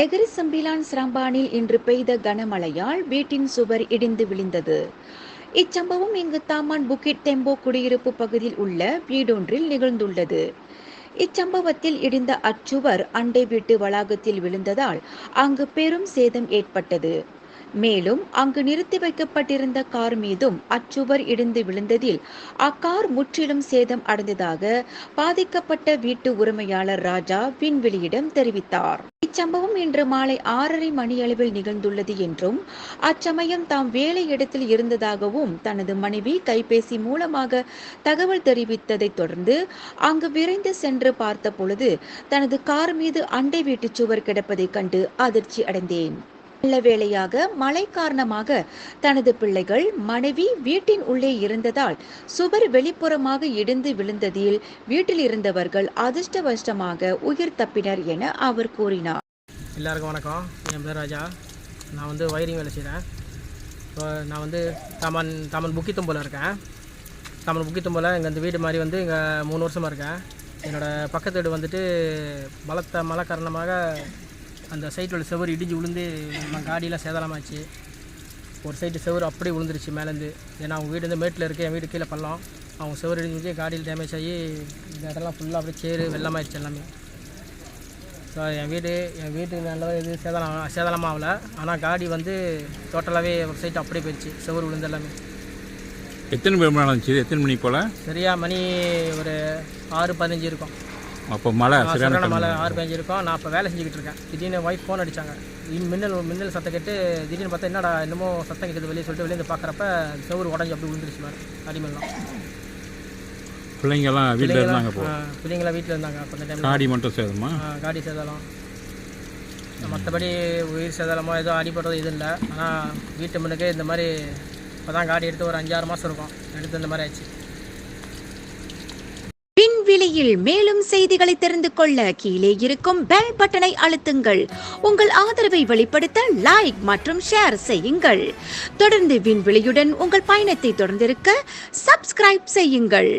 Negeri Sembilan சிராம்பானில் இன்று பெய்த கனமழையால் வீட்டின் சுவர் இடிந்து விழுந்தது. இச்சம்பவம் இங்கு தாமான் புக்கிட் தெம்போ குடியிருப்பு பகுதியில் உள்ள வீடொன்றில் நிகழ்ந்துள்ளது. இச்சம்பவத்தில் இடிந்த அச்சுவர் அண்டை வீட்டு வளாகத்தில் விழுந்ததால் அங்கு பெரும் சேதம் ஏற்பட்டது. மேலும் அங்கு நிறுத்தி வைக்கப்பட்டிருந்த கார் மீதும் அச்சுவர் இடிந்து விழுந்ததில் அக்கார் முற்றிலும் சேதம் அடைந்ததாக பாதிக்கப்பட்ட வீட்டு உரிமையாளர் ராஜா விண்வெளியிடம் தெரிவித்தார். இச்சம்பவம் இன்று மாலை ஆறரை மணியளவில் நிகழ்ந்துள்ளது என்றும் அச்சமயம் தாம் வேலை இடத்தில் இருந்ததாகவும் தனது மனைவி கைபேசி மூலமாக தகவல் தெரிவித்ததைத் தொடர்ந்து அங்கு விரைந்து சென்று பார்த்த பொழுது தனது கார் மீது அண்டை வீட்டுச் சுவர் கிடப்பதைக் கண்டு அதிர்ச்சி அடைந்தேன். நல்ல வேளையாக மழை காரணமாக தனது பிள்ளைகள் மனைவி வீட்டின் உள்ளே இருந்ததால் சுவர் வெளிப்புறமாக இடிந்து விழுந்ததில் வீட்டில் இருந்தவர்கள் அதிர்ஷ்டவசமாக உயிர் தப்பினர் என அவர் கூறினார். எல்லாருக்கும் வணக்கம். என் பேர் ராஜா. நான் வந்து ஒயரிங் வேலை செய்கிறேன் இப்போ நான் வந்து தாமன் தமன் புக்கித்தும்போல இருக்கேன். தாமன் புக்கித்தும்போல இங்கே இந்த வீடு மாதிரி வந்து இங்கே மூணு வருஷமாக இருக்கேன். என்னோடய பக்கத்து வீடு வந்துட்டு பலத்த மழை காரணமாக அந்த சைட்டோட செவர் இடிஞ்சு விழுந்து நம்ம காடியெல்லாம் சேதலமாச்சு ஒரு சைட்டு செவர் அப்படியே விழுந்துருச்சு மேலேருந்து ஏன்னா அவங்க வீடு வந்து மேட்டில் இருக்குது என் வீடு கீழே பள்ளம். அவங்க செவர் இடிஞ்சு காடியில் டேமேஜ் ஆகி இந்த இடம்லாம் ஃபுல்லாக அப்படியே சேரு வெள்ளமாயிடுச்சு எல்லாமே. ஸோ என் வீடு என் வீட்டுக்கு நல்ல இது சேதலம் சேதலமாகல ஆனால் காடி வந்து டோட்டலாகவே ஒரு சைட் அப்படியே போயிடுச்சு. செவர் விழுந்து எல்லாமே. எத்தனை பேர் மேலே இருந்துச்சு? எத்தனை மணி போல்? சரியா மணி ஒரு ஆறு பதினஞ்சு இருக்கும். அப்போ மழை சரியான மழை. ஆறு பதினஞ்சு இருக்கும். நான் இப்போ வேலை செஞ்சுக்கிட்டு இருக்கேன். திடீர்னு ஒய்ஃப் ஃபோன் அடித்தாங்க மின்னல் மின்னல் சத்தம் கேட்டு திடீர்னு பார்த்தா என்னடா என்னமோ சத்தம் கேட்குது வெளியே சொல்லிட்டு வெளியே வந்து பார்க்குறப்ப செவர் உடஞ்சி அப்படி விழுந்துருச்சு மேலே அடிமெல்லாம். பிள்ளைங்கெல்லாம் வீட்டில் இருந்தாங்க போ பிள்ளைங்களாம் வீட்டில் இருந்தாங்க. அப்போ அந்த டைமில் காடி மட்டும் சேதமா காடி சேதலம். மற்றபடி உயிர் சேதலமோ ஏதோ அடிபடுறது இது இல்லை. ஆனால் வீட்டு முன்னுக்கு இந்த மாதிரி இப்போ தான் காடி எடுத்து ஒரு அஞ்சாறு மாதம் இருக்கும். எடுத்து இந்த மாதிரி ஆயிடுச்சு விண்வெளியில் மேலும் செய்திகளை தெரிந்து கொள்ள கீழே இருக்கும் பெல் பட்டனை அழுத்துங்கள். உங்கள் ஆதரவை வெளிப்படுத்த லைக் மற்றும் ஷேர் செய்யுங்கள். தொடர்ந்து விண்வெளியுடன் உங்கள் பயணத்தை தொடர்ந்திருக்க சப்ஸ்கிரைப் செய்யுங்கள்.